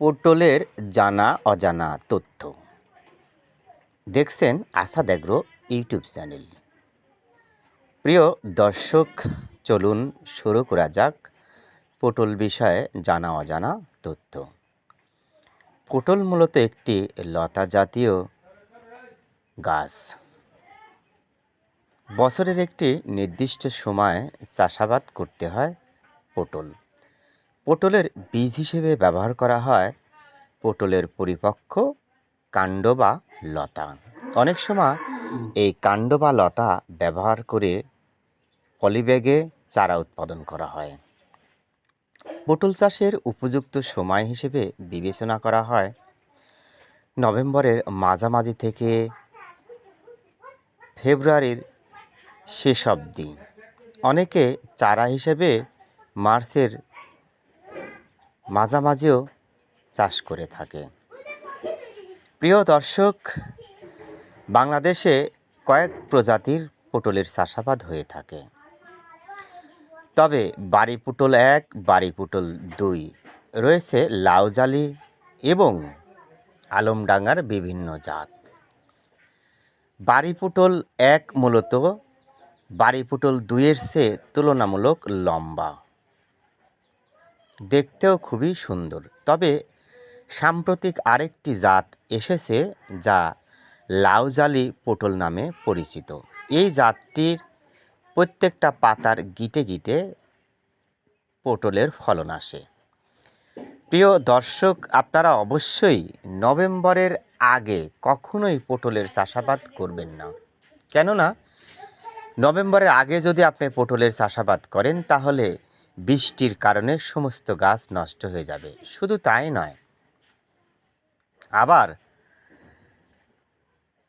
পটলের জানা অজানা তথ্য। দেখছেন আশা দেগ্র ইউটিউব চ্যানেল। প্রিয় দর্শক, চলুন শুরু করা যাক পটল বিষয়ে জানা অজানা তথ্য। পটল মূলত একটি লতা জাতীয় গাছ। বছরের একটি নির্দিষ্ট সময়ে চাষাবাদ করতে হয় পটল পটলের বীজ হিসেবে ব্যবহার করা হয় পটলের পরিপক্ক কাণ্ড বা লতা। অনেক সময় এই কাণ্ড বা লতা ব্যবহার করে পলিব্যাগে চারা উৎপাদন করা হয়। পটল চাষের উপযুক্ত সময় হিসেবে বিবেচনা করা হয়। নভেম্বরের মাঝামাঝি থেকে ফেব্রুয়ারির শেষ অবধি। অনেকে চারা হিসেবে মার্চের মাঝামাঝিও চাষ করে থাকে। প্রিয় দর্শক, বাংলাদেশে কয়েক প্রজাতির পটলের চাষাবাদ হয়ে থাকে। তবে বাড়ি পুটল এক, বাড়ি পুটল দুই, রয়েছে লাউজালি এবং আলমডাঙ্গার বিভিন্ন জাত। বাড়ি পুটল এক মূলত বাড়ি পুটল দুইয়ের চেয়ে তুলনামূলক লম্বা। দেখতেও খুবই সুন্দর। তবে সাম্প্রতিক আরেকটি জাত এসেছে যা লাউজালি পটল নামে পরিচিত। এই জাতটির প্রত্যেকটা পাতার গিটে গিটে পটলের ফলন আসে। প্রিয় দর্শক, আপনারা অবশ্যই নভেম্বরের আগে কখনোই পটলের চাষাবাদ করবেন না। কেননা, নভেম্বরের আগে যদি আপনি পটলের চাষাবাদ করেন, তাহলে বৃষ্টির কারণে সমস্ত গাছ নষ্ট হয়ে যাবে। শুধু তাই নয়, আবার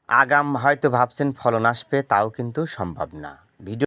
আগাম হয়তো ভাবছেন ফলন আসবে, তাও কিন্তু সম্ভব না।